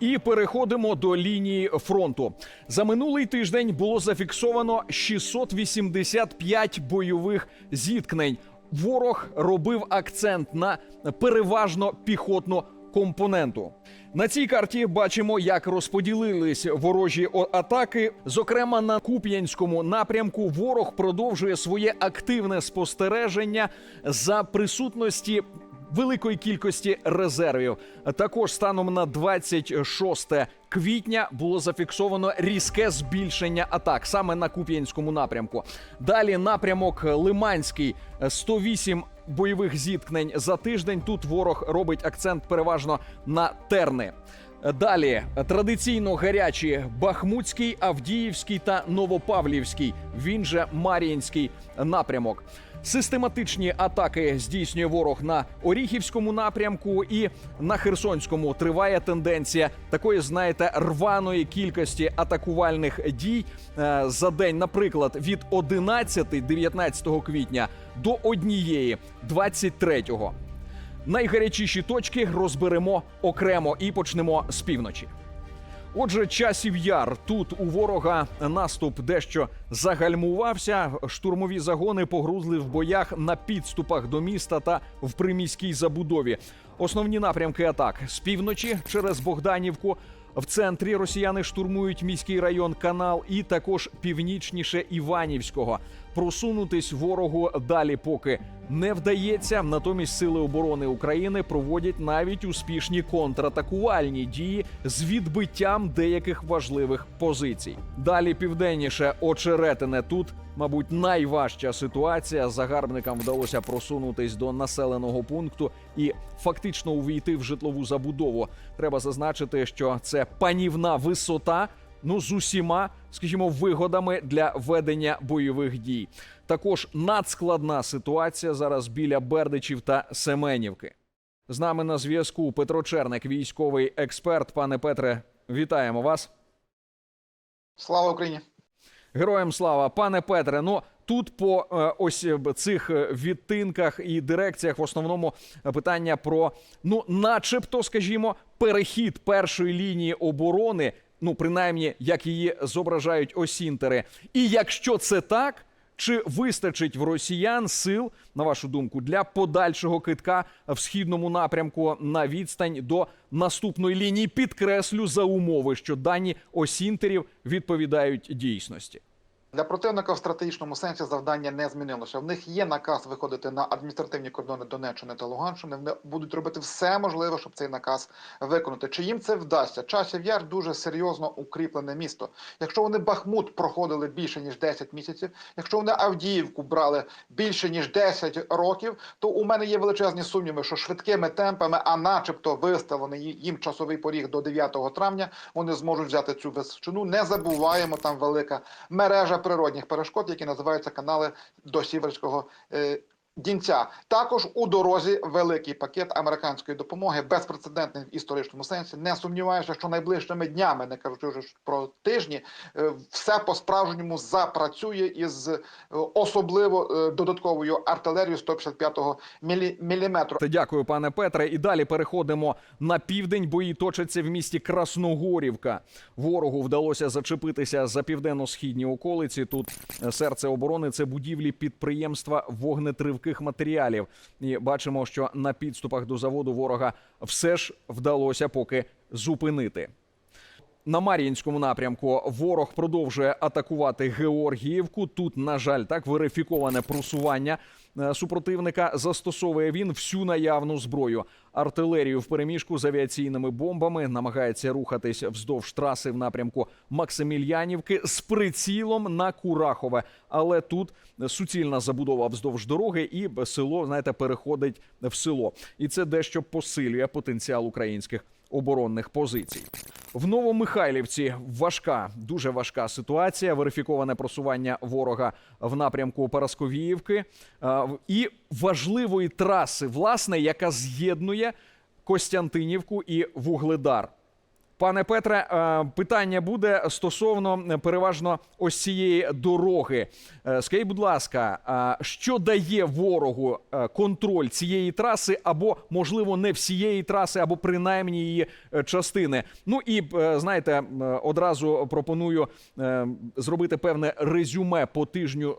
І переходимо до лінії фронту. За минулий тиждень було зафіксовано 685 бойових зіткнень. Ворог робив акцент на переважно піхотну компоненту. На цій карті бачимо, як розподілились ворожі атаки. Зокрема, на Куп'янському напрямку ворог продовжує своє активне спостереження за присутності великої кількості резервів. Також станом на 26 квітня було зафіксовано різке збільшення атак саме на Куп'янському напрямку. Далі напрямок Лиманський 108 бойових зіткнень за тиждень. Тут ворог робить акцент переважно на терни. Далі традиційно гарячі Бахмутський, Авдіївський та Новопавлівський. Він же Мар'їнський напрямок. Систематичні атаки здійснює ворог на Оріхівському напрямку і на Херсонському триває тенденція такої, знаєте, рваної кількості атакувальних дій е, за день, наприклад, від 11-19 квітня до однієї 23-го. Найгарячіші точки розберемо окремо і почнемо з півночі. Отже, часів яр тут у ворога наступ дещо загальмувався. Штурмові загони погрузли в боях на підступах до міста та в приміській забудові. Основні напрямки атак з півночі через Богданівку. В центрі росіяни штурмують міський район Канал і також північніше Іванівського. Просунутись ворогу далі поки не вдається. Натомість сили оборони України проводять навіть успішні контратакувальні дії з відбиттям деяких важливих позицій. Далі південніше очеретине тут. Мабуть, найважча ситуація. Загарбникам вдалося просунутись до населеного пункту і фактично увійти в житлову забудову. Треба зазначити, що це панівна висота. Ну, з усіма, скажімо, вигодами для ведення бойових дій. Також надскладна ситуація зараз біля Бердичів та Семенівки. З нами на зв'язку Петро Черник, військовий експерт. Пане Петре, вітаємо вас. Слава Україні! Героям слава, пане Петре. Ну тут по е, ось е, цих е, відтинках і дирекціях в основному питання про ну, начебто, скажімо, перехід першої лінії оборони. Ну, принаймні, як її зображають осінтери. І якщо це так, чи вистачить в росіян сил, на вашу думку, для подальшого китка в східному напрямку на відстань до наступної лінії? Підкреслю за умови, що дані осінтерів відповідають дійсності. Для противника в стратегічному сенсі завдання не змінилося. В них є наказ виходити на адміністративні кордони Донеччини та Луганщини. Вони будуть робити все можливе, щоб цей наказ виконати. Чи їм це вдасться? Часів яр дуже серйозно укріплене місто. Якщо вони Бахмут проходили більше ніж 10 місяців, якщо вони Авдіївку брали більше ніж 10 років, то у мене є величезні сумніви, що швидкими темпами, а начебто виставлений їм часовий поріг до 9 травня, вони зможуть взяти цю височину. Не забуваємо там велика мережа природних перешкод, які називаються канали до Сіверського е, Дінця також у дорозі великий пакет американської допомоги, безпрецедентний в історичному сенсі. Не сумніваюся, що найближчими днями, не кажучи вже про тижні, е, все по справжньому запрацює із е, особливо е, додатковою артилерією 155-го міліметру. Дякую, пане Петре. І далі переходимо на південь. Бої точаться в місті Красногорівка. Ворогу вдалося зачепитися за південно-східні околиці. Тут серце оборони це будівлі підприємства вогнетривких матеріалів. І бачимо, що на підступах до заводу ворога все ж вдалося поки зупинити. На Мар'їнському напрямку ворог продовжує атакувати Георгіївку. Тут, на жаль, так верифіковане просування супротивника. Застосовує він всю наявну зброю. Артилерію в переміжку з авіаційними бомбами намагається рухатись вздовж траси в напрямку Максимільянівки з прицілом на Курахове. Але тут суцільна забудова вздовж дороги, і село, знаєте, переходить в село. І це дещо посилює потенціал українських оборонних позицій. В Новомихайлівці важка, дуже важка ситуація. Верифіковане просування ворога в напрямку Парасковіївки е, і важливої траси, власне, яка з'єднує Костянтинівку і Вугледар. Пане Петре, е, питання буде стосовно е, переважно ось цієї дороги. Е, Скажіть, будь ласка, що дає ворогу контроль цієї траси, або можливо не всієї траси, або принаймні її частини? Ну і знаєте, одразу пропоную зробити певне резюме по тижню,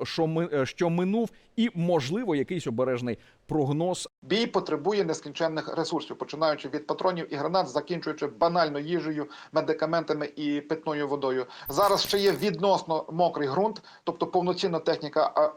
що минув, і можливо якийсь обережний прогноз Бій потребує нескінченних ресурсів, починаючи від патронів і гранат, закінчуючи банально їжею, медикаментами і питною водою. Зараз ще є відносно мокрий ґрунт, тобто повноцінна техніка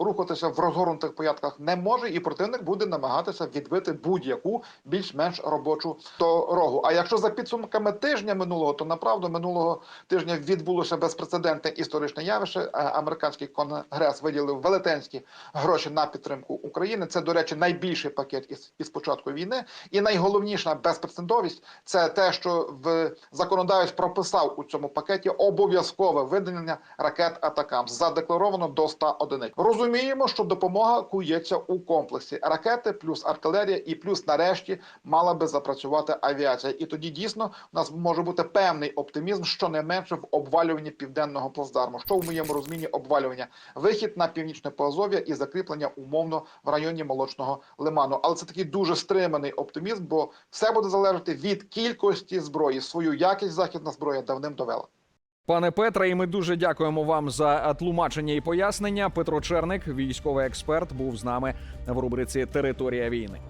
рухатися в розгорнутих порядках не може, і противник буде намагатися відбити будь-яку більш-менш робочу дорогу. А якщо за підсумками тижня минулого, то направду минулого тижня відбулося безпрецедентне історичне явище. Е, Американський конгрес виділив велетенські гроші на підтримку України. Це, до речі, найбільший пакет із, із початку війни. І найголовніша безпрецедентовість це те, що в законодавець прописав у цьому пакеті обов'язкове виділення ракет Атакам задекларовано до 100 одиниць. Розуміємо, що допомога кується у комплексі ракети, плюс артилерія, і плюс нарешті мала би запрацювати авіація. І тоді дійсно у нас може бути певний оптимізм, що не менше в обвалюванні південного плацдарму. Що в моєму розумінні обвалювання? Вихід на північне Поазов'я і закріплення умовно в районі молочного лиману. Але це такий дуже стриманий оптимізм, бо все буде залежати від кількості зброї. Свою якість західна зброя давним довела. Пане Петре, і ми дуже дякуємо вам за тлумачення і пояснення. Петро Черник, військовий експерт, був з нами в рубриці Територія війни.